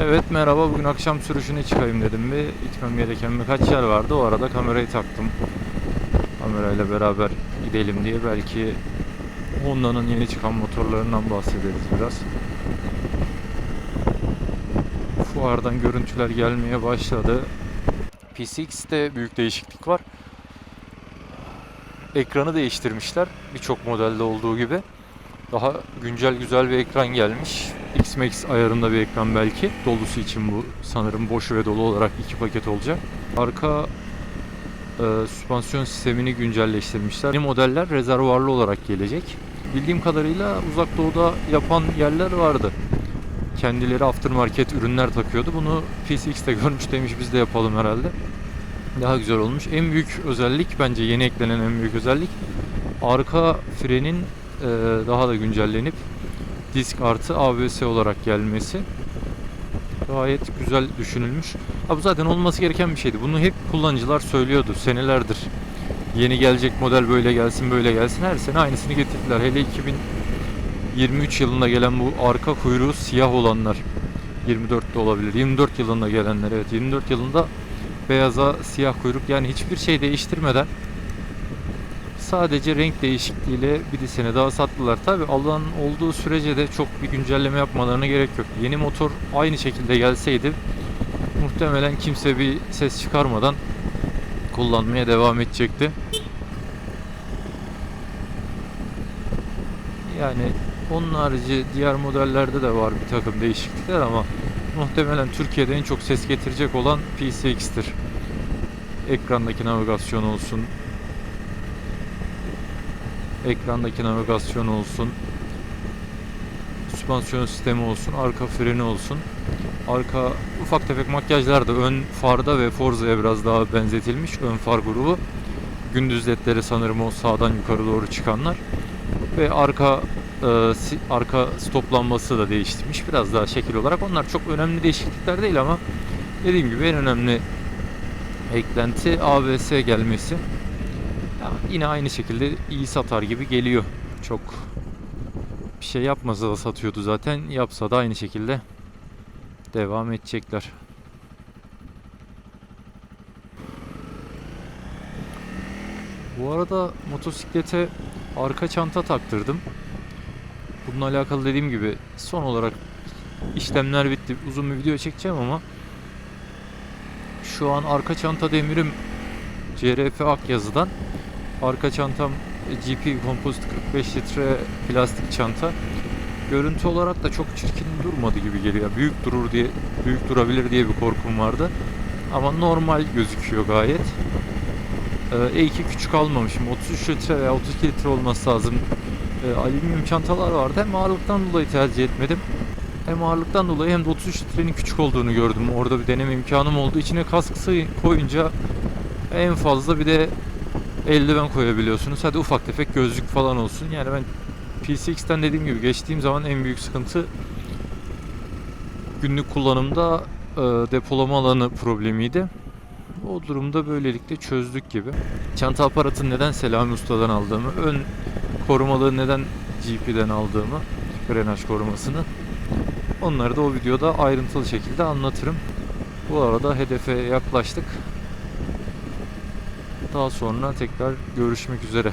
Evet merhaba bugün akşam sürüşüne çıkayım dedim bir gitmem gereken birkaç yer vardı. O arada kamerayı taktım. Kamerayla beraber gidelim diye. Belki Honda'nın yeni çıkan motorlarından bahsederiz biraz. Fuardan görüntüler gelmeye başladı. PCX'te büyük değişiklik var. Ekranı değiştirmişler birçok modelde olduğu gibi daha güncel güzel bir ekran gelmiş. X-Max ayarında bir ekran belki. Dolusu için bu sanırım boş ve dolu olarak iki paket olacak. Arka e, süspansiyon sistemini güncelleştirmişler. Yeni modeller rezervuarlı olarak gelecek. Bildiğim kadarıyla uzak doğuda yapan yerler vardı. Kendileri aftermarket ürünler takıyordu. Bunu PCX'te görmüş demiş biz de yapalım herhalde. Daha güzel olmuş. En büyük özellik bence yeni eklenen en büyük özellik arka frenin daha da güncellenip disk artı ABS olarak gelmesi gayet güzel düşünülmüş. Ha, bu zaten olması gereken bir şeydi. Bunu hep kullanıcılar söylüyordu senelerdir. Yeni gelecek model böyle gelsin böyle gelsin. Her sene aynısını getirdiler. Hele 2023 yılında gelen bu arka kuyruğu siyah olanlar 24'te olabilir. 24 yılında gelenler evet 24 yılında beyaza siyah kuyruk yani hiçbir şey değiştirmeden sadece renk değişikliğiyle bir sene daha sattılar. Tabi Allah'ın olduğu sürece de çok bir güncelleme yapmalarına gerek yok. Yeni motor aynı şekilde gelseydi muhtemelen kimse bir ses çıkarmadan kullanmaya devam edecekti. Yani onun harici diğer modellerde de var bir takım değişiklikler ama muhtemelen Türkiye'de en çok ses getirecek olan PCX'tir. Ekrandaki navigasyon olsun, ekrandaki navigasyon olsun, süspansiyon sistemi olsun, arka freni olsun. Arka ufak tefek makyajlar da ön farda ve Forza'ya biraz daha benzetilmiş. Ön far grubu. Gündüz ledleri sanırım o sağdan yukarı doğru çıkanlar. Ve arka e, si- arka stop lambası da değiştirmiş. Biraz daha şekil olarak. Onlar çok önemli değişiklikler değil ama dediğim gibi en önemli eklenti ABS gelmesi. Yine aynı şekilde iyi satar gibi geliyor. Çok bir şey yapmasa da satıyordu zaten. Yapsa da aynı şekilde devam edecekler. Bu arada motosiklete arka çanta taktırdım. Bununla alakalı dediğim gibi son olarak işlemler bitti. Uzun bir video çekeceğim ama şu an arka çanta demirim CRF Akyazı'dan. Arka çantam GP Composite 45 litre plastik çanta. Görüntü olarak da çok çirkin durmadı gibi geliyor. Büyük durur diye, büyük durabilir diye bir korkum vardı. Ama normal gözüküyor gayet. Ee, E2 küçük almamışım. 33 litre veya 32 litre olması lazım. Ee, alüminyum çantalar vardı. Hem ağırlıktan dolayı tercih etmedim. Hem ağırlıktan dolayı hem de 33 litrenin küçük olduğunu gördüm. Orada bir deneme imkanım oldu. İçine kask koyunca en fazla bir de eldiven koyabiliyorsunuz. Hadi ufak tefek gözlük falan olsun. Yani ben PCX'ten dediğim gibi geçtiğim zaman en büyük sıkıntı günlük kullanımda e, depolama alanı problemiydi. O durumda böylelikle çözdük gibi. Çanta aparatını neden Selami Usta'dan aldığımı, ön korumalığı neden GP'den aldığımı, grenaj korumasını onları da o videoda ayrıntılı şekilde anlatırım. Bu arada hedefe yaklaştık. Daha sonra tekrar görüşmek üzere.